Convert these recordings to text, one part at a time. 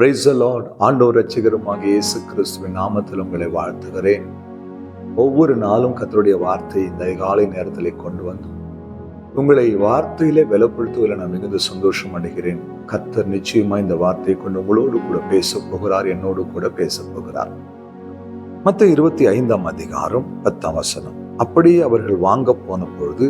Price Lord ஆண்டோர் ரட்சிகருமாக இயேசு கிறிஸ்துவின் நாமத்தில் உங்களை வாழ்த்துகிறேன். ஒவ்வொரு நாளும் கத்தருடைய வார்த்தை இந்த காலை நேரத்தில் கொண்டு வந்து உங்களை வார்த்தையிலே பலப்படுத்துவதில் நான் மிகுந்த சந்தோஷம் அடைகிறேன். கத்தர் நிச்சயமாக இந்த வார்த்தையை கொண்டு உங்களோடு கூட பேச போகிறார் என்னோடு கூட பேச போகிறார். மற்ற இருபத்தி ஐந்தாம் அதிகாரம் பத்தாம் வசனம். அப்படியே அவர்கள் வாங்க போன பொழுது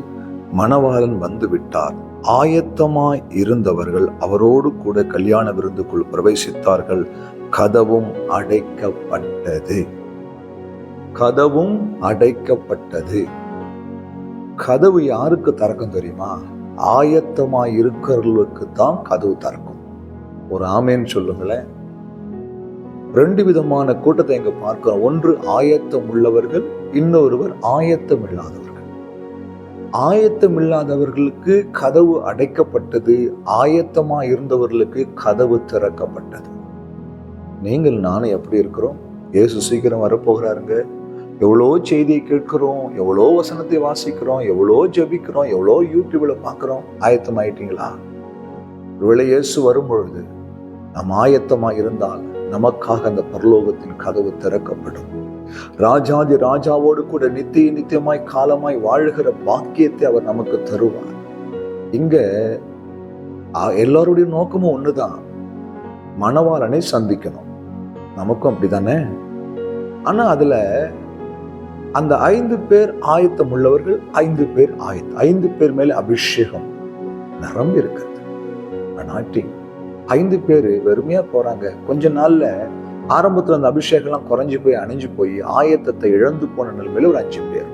மணவாளன் வந்து விட்டார். ஆயத்தமாய் இருந்தவர்கள் அவரோடு கூட கல்யாண விருந்துக்குள் பிரவேசித்தார்கள். கதவும் அடைக்கப்பட்டது. கதவும் அடைக்கப்பட்டது. கதவு யாருக்கு திறக்கும் தெரியுமா? ஆயத்தமாய் இருக்கிறவர்களுக்கு தான் கதவு திறக்கும். ஒரு ஆமேன்னு சொல்லுங்களேன். ரெண்டு விதமான கூட்டத்தை இங்க பார்க்கிறோம். ஒன்று ஆயத்தம் உள்ளவர்கள் இன்னொருவர் ஆயத்தம் இல்லாதவர்கள் ஆயத்தம் இல்லாதவர்களுக்கு கதவு அடைக்கப்பட்டது ஆயத்தமாக இருந்தவர்களுக்கு கதவு திறக்கப்பட்டது. நீங்கள் நானும் எப்படி இருக்கிறோம். ஏசு சீக்கிரம் வரப்போகிறாருங்க. எவ்வளோ செய்தியை கேட்கிறோம் எவ்வளோ வசனத்தை வாசிக்கிறோம் எவ்வளோ ஜபிக்கிறோம் எவ்வளோ யூடியூப்ல பார்க்குறோம். ஆயத்தமாயிட்டீங்களா? ஒருவேளை இயேசு வரும் பொழுது நம் ஆயத்தமாக இருந்தால் நமக்காக அந்த பரலோகத்தின் கதவு திறக்கப்படும். ராஜாதி ராஜாவோடு கூட நித்திய நித்தியமாய் காலமாய் வாழ்கிற பாக்கியத்தை அவர் நமக்கு தருவார். இங்க எல்லாருடைய நோக்கமும் ஒண்ணுதான். மணவாளனை சந்திக்கணும். நமக்கும் அப்படிதானே? ஆனா அதுல அந்த ஐந்து பேர் ஆயத்தம் உள்ளவர்கள் ஐந்து பேர் ஆயத்தம். ஐந்து பேர் மேல அபிஷேகம் நிரம்பி இருக்கிறது ஐந்து பேர் வெறுமையா போறாங்க. கொஞ்ச நாள்ல ஆரம்பத்தில் அந்த அபிஷேகம்லாம் குறைஞ்சு போய் அணிஞ்சு போய் ஆயத்தத்தை இழந்து போன நிலைமையில் ஒரு அஞ்சு பேர்.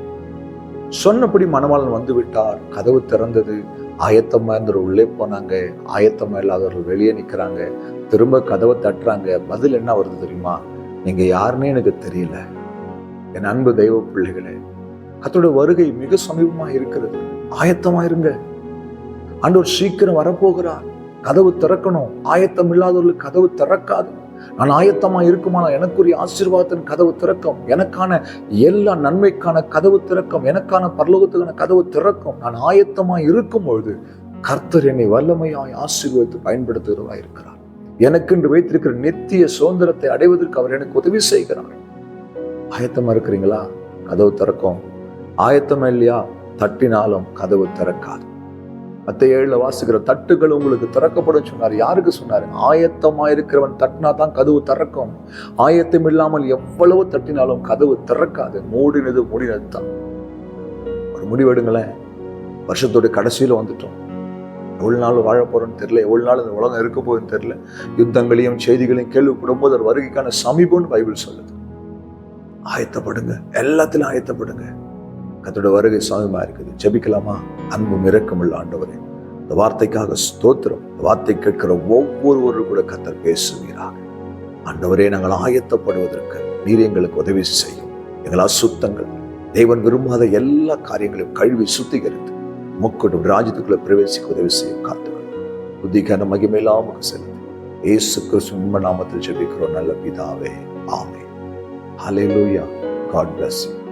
சொன்னபடி மணவாளன் வந்து விட்டார். கதவு திறந்தது. ஆயத்தமா இருந்தவர் உள்ளே போனாங்க. ஆயத்தமாக இல்லாதவர்கள் வெளியே நிற்கிறாங்க திரும்ப கதவை தட்டுறாங்க. பதில் என்ன வருது தெரியுமா? நீங்கள் யாருன்னே எனக்கு தெரியல. என் அன்பு தெய்வ பிள்ளைகளே கத்தோட வருகை மிக சமீபமாக இருக்கிறது. ஆயத்தமாக இருங்க. ஆண்டவர் சீக்கிரம் வரப்போகிறார். கதவு திறக்கணும். ஆயத்தம் இல்லாதவர்களுக்கு கதவு திறக்காது. நான் ஆயத்தமா இருக்குமானால் எனக்குரிய ஆசீர்வாதத்தின் கதவு திறக்கும். எனக்கான எல்லா நன்மைக்கான கதவு திறக்கும். எனக்கான பரலோகத்துக்கான கதவு திறக்கும். நான் ஆயத்தமா இருக்கும் பொழுது கர்த்தர் என்னை வல்லமையாய் ஆசீர்வதித்து பயன்படுத்துகிறவா இருக்கிறார். எனக்கென்று வைத்திருக்கிற நித்திய சுதந்திரத்தை அடைவதற்கு அவர் எனக்கு உதவி செய்கிறார். ஆயத்தமா இருக்கிறீங்களா? கதவு திறக்கும். ஆயத்தமா இல்லையா? தட்டினாலும் கதவு திறக்காது. மற்ற ஏழில் வாசிக்கிற தட்டுகள் உங்களுக்கு திறக்கப்படும் சொன்னார். யாருக்கு சொன்னார்? ஆயத்தமாக இருக்கிறவன் தட்டினா தான் கதவு திறக்கும். ஆயத்தம் இல்லாமல் எவ்வளவு தட்டினாலும் கதவு திறக்காது. மூடினது மூடினது தான். ஒரு முடிவெடுங்களேன் வருஷத்தோட கடைசியில் வந்துட்டோம். எவ்வளோ நாள் வாழ போறோம்னு தெரியல. எவ்வளோ நாள் இந்த உலகம் இருக்க போகுதுன்னு தெரியல. யுத்தங்களையும் செய்திகளையும் கேள்விப்படும் போது ஒரு வருகைக்கான சமீபம்னு பைபிள் சொல்லுது. ஆயத்தப்படுங்க. எல்லாத்திலும் ஆயத்தப்படுங்க. கத்தோட வருகை சாமியமா இருக்குது? ஜபிக்கலாமா? அன்பும் இரக்கமுள்ள ஆண்டவரே இந்த வார்த்தைக்காக ஸ்தோத்திரம். இந்த வார்த்தை கேட்கிற ஒவ்வொருவரும் கூட கத்தர் பேசுவீராக. ஆண்டவரே நாங்கள் ஆயத்தப்படுவதற்கு நீர் எங்களுக்கு உதவி செய்யும். எங்கள் அசுத்தங்கள் தேவன் விரும்பாத எல்லா காரியங்களையும் கழுவி சுத்திகரித்து முக்கடும் ராஜ்யத்துக்குள்ள பிரவேசிக்க உதவி செய்யும் காத்துகள் புத்திக்கான மகிமையில்லாமக்கு செலுத்தி. ஏசு கிறிஸ்து நாமத்தில் ஜெபிக்கிறோம். நல்ல பிதாவே ஆமே ஹலே லூயா காட் பிளஸ் யூ